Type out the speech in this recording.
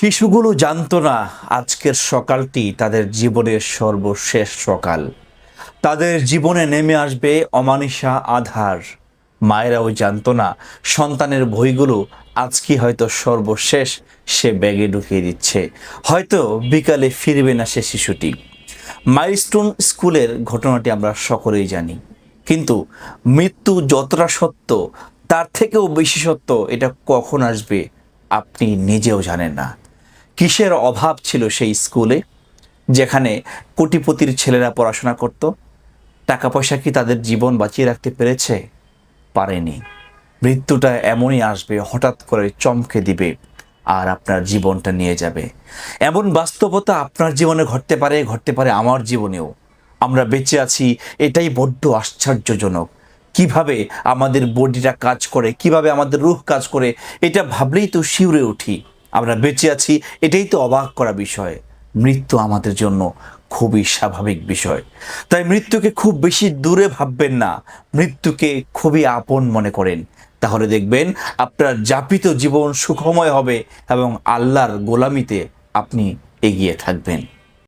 শিশুগুলো জানতো না আজকের সকালটি তাদের জীবনের সর্বশেষ সকাল। তাদের জীবনে নেমে আসবে অমানিসা আধার। মায়েরাও জানতো না সন্তানের বইগুলো আজকে হয়তো সর্বশেষ সে ব্যাগে ঢুকিয়ে দিচ্ছে। হয়তো বিকালে ফিরবে না সে শিশুটি। মাইলস্টোন স্কুলের ঘটনাটি আমরা সকলেই জানি। কিন্তু মৃত্যু যতটা সত্য, তার থেকেও বেশি সত্য এটা কখন আসবে আপনি নিজেও জানেন না। কিসের অভাব ছিল সেই স্কুলে? যেখানে কোটিপতির ছেলেরা পড়াশোনা করত। টাকা পয়সা কি তাদের জীবন বাঁচিয়ে রাখতে পেরেছে? পারেনি। মৃত্যুটা এমনই আসবে, হঠাৎ করে চমকে দিবে, আর আপনার জীবনটা নিয়ে যাবে। এমন বাস্তবতা আপনার জীবনে ঘটতে পারে ঘটতে পারে আমার জীবনেও। আমরা বেঁচে আছি, এটাই বড্ড আশ্চর্যজনক। কীভাবে আমাদের বডিটা কাজ করে, কীভাবে আমাদের রূহ কাজ করে, এটা ভাবলেই তো শিউরে উঠি। আমরা বেঁচে আছি, এটাই তো অবাক করা বিষয়। মৃত্যু আমাদের জন্য খুবই স্বাভাবিক বিষয়। তাই মৃত্যুকে খুব বেশি দূরে ভাববেন না। মৃত্যুকে খুবই আপন মনে করেন। তাহলে দেখবেন, আপনার যাপিত জীবন সুখময় হবে এবং আল্লাহর গোলামিতে আপনি এগিয়ে থাকবেন।